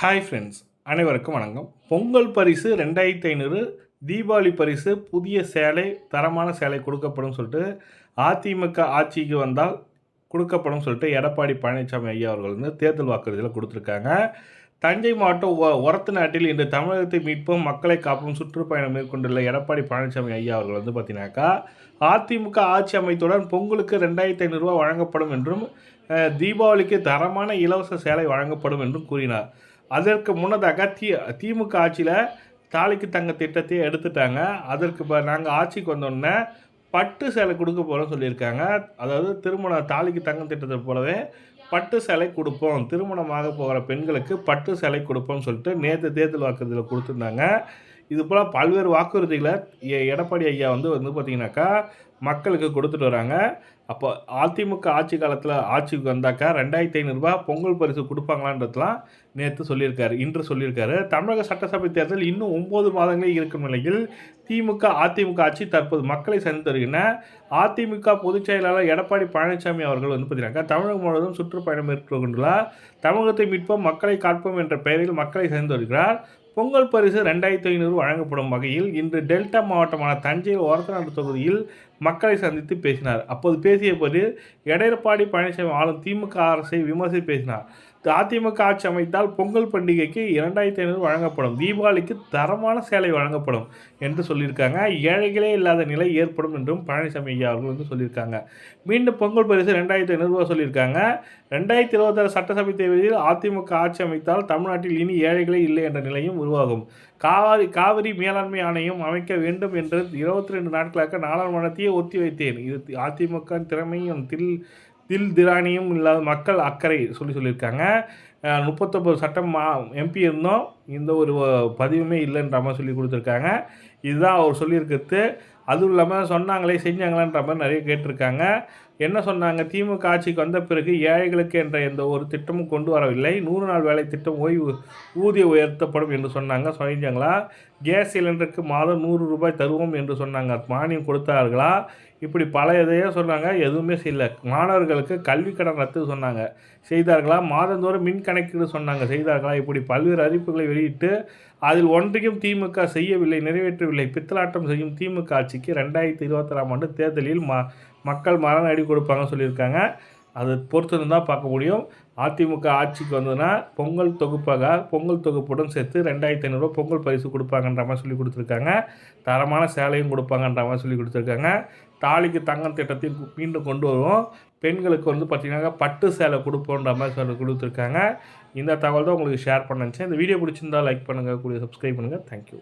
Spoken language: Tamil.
ஹாய் ஃப்ரெண்ட்ஸ் அனைவருக்கும் வணக்கம். பொங்கல் பரிசு ரெண்டாயிரத்தி ஐநூறு தீபாவளி பரிசு புதிய சேலை தரமான சேலை கொடுக்கப்படும் சொல்லிட்டு அதிமுக ஆட்சிக்கு வந்தால் கொடுக்கப்படும் சொல்லிட்டு எடப்பாடி பழனிசாமி ஐயா அவர்கள் வந்து தேர்தல் வாக்குறுதியில் கொடுத்துருக்காங்க. தஞ்சை மாவட்டம் ஒ ஒரத்து நாட்டில் இன்று தமிழகத்தை மீட்போம் மக்களை காப்போம் சுற்றுப்பயணம் மேற்கொண்டுள்ள எடப்பாடி பழனிசாமி ஐயா அவர்கள் வந்து பார்த்தீங்கன்னாக்கா அதிமுக ஆட்சி அமைத்துடன் பொங்கலுக்கு ரெண்டாயிரத்தி ஐநூறுரூவா வழங்கப்படும் என்றும் தீபாவளிக்கு தரமான இலவச சேலை வழங்கப்படும் என்றும் கூறினார். அதற்கு முன்னதாக தி திமுக ஆட்சியில் தாலிக்கு தங்க திட்டத்தையே எடுத்துட்டாங்க. அதற்கு இப்போ நாங்கள் ஆட்சிக்கு வந்தோடனே பட்டு சேலை கொடுக்க போகிறோம் சொல்லியிருக்காங்க. அதாவது திருமண தாலிக்கு தங்க திட்டத்தை போலவே பட்டு சேலை கொடுப்போம். திருமணமாக போகிற பெண்களுக்கு பட்டு சேலை கொடுப்போம்னு சொல்லிட்டு நேற்று தேர்தல் வாக்குறுதியில் கொடுத்துருந்தாங்க. இது போல் பல்வேறு வாக்குறுதிகளை எடப்பாடி ஐயா வந்து வந்து பார்த்திங்கனாக்கா மக்களுக்கு கொடுத்துட்டு வராங்க. அப்போ அதிமுக ஆட்சி காலத்தில் ஆட்சிக்கு வந்தாக்கா ரெண்டாயிரத்தி ஐநூறுரூபா பொங்கல் பரிசு கொடுப்பாங்களான்றதுலாம் நேற்று சொல்லியிருக்காரு இன்று சொல்லியிருக்காரு. தமிழக சட்டசபை தேர்தல் இன்னும் ஒம்பது மாதங்களே இருக்கும் நிலையில் திமுக அதிமுக ஆட்சி தற்போது மக்களை சந்தித்து வருகின்றன. அதிமுக பொதுச் செயலாளர் எடப்பாடி பழனிசாமி அவர்கள் வந்து பார்த்தீங்கன்னாக்கா தமிழகம் முழுவதும் சுற்றுப்பயணம் மேற்கொண்டுள்ளார். தமிழகத்தை மீட்போம் மக்களை காட்போம் என்ற பெயரில் மக்களை சேர்ந்து வருகிறார். பொங்கல் பரிசு ரெண்டாயிரத்தி ஐநூறு வழங்கப்படும் வகையில் இன்று டெல்டா மாவட்டமான தஞ்சை ஓரத்தநாடு தொகுதியில் மக்களை சந்தித்து பேசினார். அப்போது பேசிய போது எடப்பாடி பழனிசாமி ஆளும் திமுக அரசை விமர்சித்து பேசினார். அதிமுக ஆட்சி அமைத்தால் பொங்கல் பண்டிகைக்கு இரண்டாயிரத்தி ஐநூறு வழங்கப்படும். தீபாவளிக்கு தரமான சேலை வழங்கப்படும் என்று சொல்லியிருக்காங்க. ஏழைகளே இல்லாத நிலை ஏற்படும் என்றும் பழனிசாமி ஐயா அவர்கள் வந்து சொல்லியிருக்காங்க. மீண்டும் பொங்கல் பரிசு ரெண்டாயிரத்தி ஐநூறுரூவா சொல்லியிருக்காங்க. ரெண்டாயிரத்தி இருபத்தாறு சட்டசபை தேர்தலில் அதிமுக ஆட்சி அமைத்தால் தமிழ்நாட்டில் இனி ஏழைகளே இல்லை என்ற நிலையும் உருவாகும். காவிரி காவிரி மேலாண்மை ஆணையம் அமைக்க வேண்டும் என்று இருபத்தி ரெண்டு நாட்களாக நாடாளுமன்றத்தையே ஒத்தி வைத்தேன் இது அதிமுக திறமையும் தில் தில் திராணியும் இல்லாத மக்கள் அக்கறை சொல்லி சொல்லியிருக்காங்க. முப்பத்தொம்பது சட்டம் மா எம்பி இருந்தோம். இந்த ஒரு பதிவுமே இல்லைன்ற மாதிரி சொல்லி கொடுத்துருக்காங்க. இதுதான் அவர் சொல்லியிருக்கிறது. அதுவும் இல்லாமல் சொன்னாங்களே செஞ்சாங்களான்ற மாதிரி நிறைய கேட்டிருக்காங்க. என்ன சொன்னாங்க? திமுக ஆட்சிக்கு வந்த பிறகு ஏழைகளுக்கு என்ற எந்த ஒரு திட்டமும் கொண்டு வரவில்லை. நூறு நாள் வேலை திட்டம் ஓய்வு ஊதிய உயர்த்தப்படும் என்று சொன்னாங்க. சொல்லிஞ்சாங்களா கேஸ் சிலிண்டருக்கு மாதம் நூறு ரூபாய் தருவோம் என்று சொன்னாங்க. மானியம் கொடுத்தார்களா? இப்படி பல இதையே சொன்னாங்க. எதுவுமே செய்யல. மாணவர்களுக்கு கல்வி கடன் ரத்து சொன்னாங்க. செய்தார்களா? மாதந்தோறும் மின் கணக்கீடு சொன்னாங்க. செய்தார்களா? இப்படி பல்வேறு அறிவிப்புகளை வெளியிட்டு அதில் ஒன்றையும் திமுக செய்யவில்லை நிறைவேற்றவில்லை. பித்தலாட்டம் செய்யும் திமுக ஆட்சிக்கு ரெண்டாயிரத்தி இருபத்தாறாம் ஆண்டு தேர்தலில் ம மக்கள் மரண அடி கொடுப்பாங்கன்னு சொல்லியிருக்காங்க. அது பொறுத்து தான் பார்க்க முடியும். அதிமுக ஆட்சிக்கு வந்ததுன்னா பொங்கல் தொகுப்பாக பொங்கல் தொகுப்புடன் சேர்த்து ரெண்டாயிரத்தி ஐநூறுரூவா பொங்கல் பரிசு கொடுப்பாங்கன்ற மாதிரி சொல்லி கொடுத்துருக்காங்க. தரமான சேலையும் கொடுப்பாங்கன்ற மாதிரி சொல்லி கொடுத்துருக்காங்க. தாலிக்கு தங்கம் திட்டத்தையும் மீண்டும் கொண்டு வருவோம். பெண்களுக்கு வந்து பார்த்திங்கன்னா பட்டு சேலை கொடுப்போன்ற மாதிரி சொல்லி கொடுத்துருக்காங்க. இந்த தகவல் தான் உங்களுக்கு ஷேர் பண்ணுச்சு இந்த வீடியோ பிடிச்சிருந்தா லைக் பண்ணுங்கள் கூடிய சப்ஸ்கிரைப் பண்ணுங்கள் தேங்க்யூ